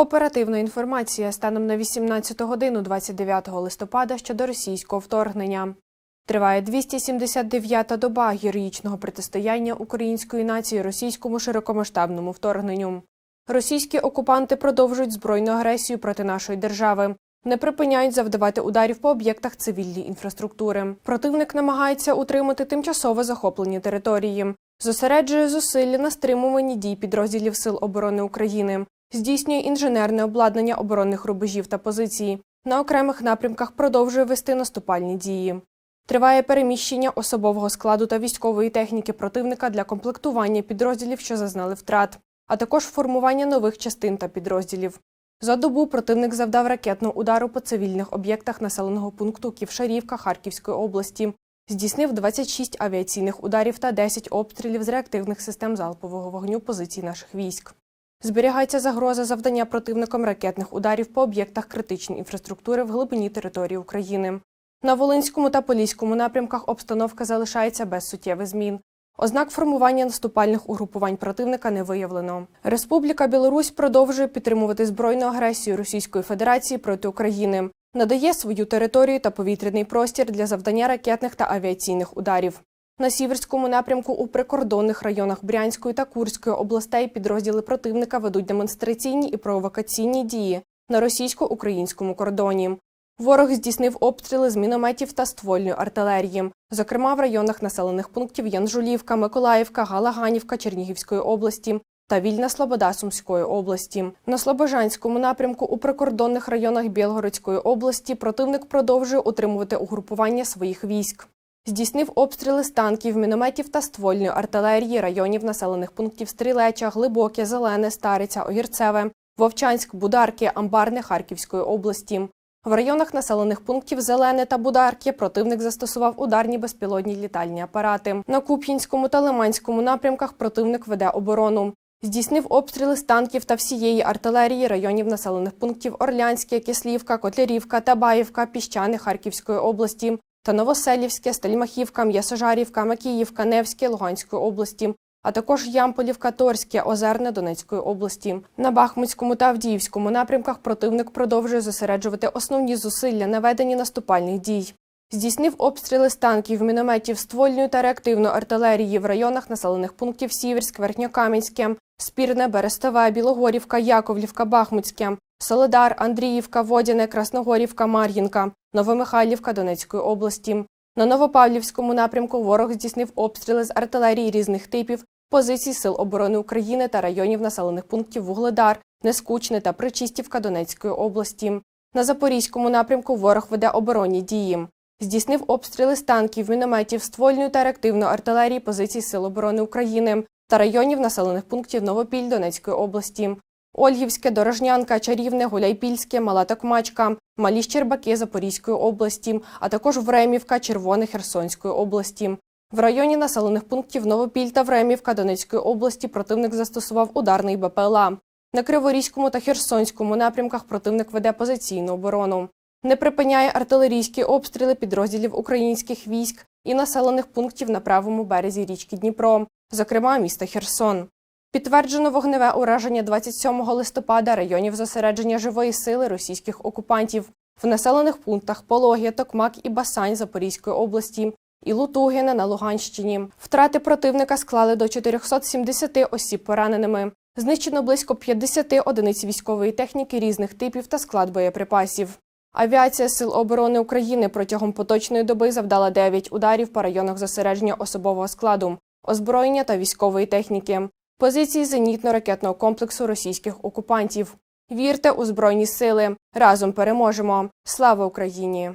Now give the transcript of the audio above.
Оперативна інформація станом на 18 годину 29 листопада щодо російського вторгнення. Триває 279-та доба героїчного протистояння української нації російському широкомасштабному вторгненню. Російські окупанти продовжують збройну агресію проти нашої держави, не припиняють завдавати ударів по об'єктах цивільної інфраструктури. Противник намагається утримати тимчасово захоплені території, зосереджує зусилля на стримуванні дій підрозділів Сил оборони України, здійснює інженерне обладнання оборонних рубежів та позицій. На окремих напрямках продовжує вести наступальні дії. Триває переміщення особового складу та військової техніки противника для комплектування підрозділів, що зазнали втрат, а також формування нових частин та підрозділів. За добу противник завдав ракетного удару по цивільних об'єктах населеного пункту Ківшарівка Харківської області, здійснив 26 авіаційних ударів та 10 обстрілів з реактивних систем залпового вогню позицій наших військ. Зберігається загроза завдання противником ракетних ударів по об'єктах критичної інфраструктури в глибині території України. На Волинському та Поліському напрямках обстановка залишається без суттєвих змін. Ознак формування наступальних угрупувань противника не виявлено. Республіка Білорусь продовжує підтримувати збройну агресію Російської Федерації проти України, надає свою територію та повітряний простір для завдання ракетних та авіаційних ударів. На сіверському напрямку у прикордонних районах Брянської та Курської областей підрозділи противника ведуть демонстраційні і провокаційні дії на російсько-українському кордоні. Ворог здійснив обстріли з мінометів та ствольної артилерії, зокрема в районах населених пунктів Янжулівка, Миколаївка, Галаганівка Чернігівської області та Вільна Слобода Сумської області. На Слобожанському напрямку у прикордонних районах Білгородської області противник продовжує утримувати угрупування своїх військ. Здійснив обстріли з танків, мінометів та ствольної артилерії районів населених пунктів Стрілеча, Глибоке, Зелене, Стариця, Огірцеве, Вовчанськ, Бударки, Амбарне Харківської області. В районах населених пунктів Зелене та Бударки противник застосував ударні безпілотні літальні апарати. На Куп'янському та Лиманському напрямках противник веде оборону. Здійснив обстріли з танків та всієї артилерії районів населених пунктів Орлянське, Кислівка, Котлярівка, Табаївка, Піщани Харківської області та Новоселівське, Стельмахівка, М'ясожарівка, Макіївка, Невське Луганської області, а також Ямполівка, Торське, Озерне Донецької області. На Бахмутському та Авдіївському напрямках противник продовжує зосереджувати основні зусилля на веденні наступальних дій. Здійснив обстріли з танків, мінометів, ствольної та реактивної артилерії в районах населених пунктів Сіверськ, Верхньокам'янське, Спірне, Берестове, Білогорівка, Яковлівка, Бахмутське, Соледар, Андріївка, Водяне, Красногорівка, Мар'їнка, Новомихайлівка Донецької області. На Новопавлівському напрямку ворог здійснив обстріли з артилерії різних типів, позицій Сил оборони України та районів населених пунктів Вугледар, Нескучне та Причистівка Донецької області. На Запорізькому напрямку ворог веде оборонні дії. Здійснив обстріли з танків, мінометів, ствольної та реактивної артилерії позицій Сил оборони України та районів населених пунктів Новопіль Донецької області. Ольгівське, Дорожнянка, Чарівне, Гуляйпільське, Мала Токмачка, Малі Щербаки Запорізької області, а також Времівка, Червоне Херсонської області. В районі населених пунктів Новопіль та Времівка Донецької області противник застосував ударний БПЛА. На Криворізькому та Херсонському напрямках противник веде позиційну оборону. Не припиняє артилерійські обстріли підрозділів українських військ і населених пунктів на правому березі річки Дніпро, зокрема міста Херсон. Підтверджено вогневе ураження 27 листопада районів зосередження живої сили російських окупантів в населених пунктах Пологія, Токмак і Басань Запорізької області і Лутугіна на Луганщині. Втрати противника склали до 470 осіб пораненими. Знищено близько 50 одиниць військової техніки різних типів та склад боєприпасів. Авіація Сил оборони України протягом поточної доби завдала 9 ударів по районах зосередження особового складу, озброєння та військової техніки, позиції зенітно-ракетного комплексу російських окупантів. Вірте у збройні сили. Разом переможемо. Слава Україні!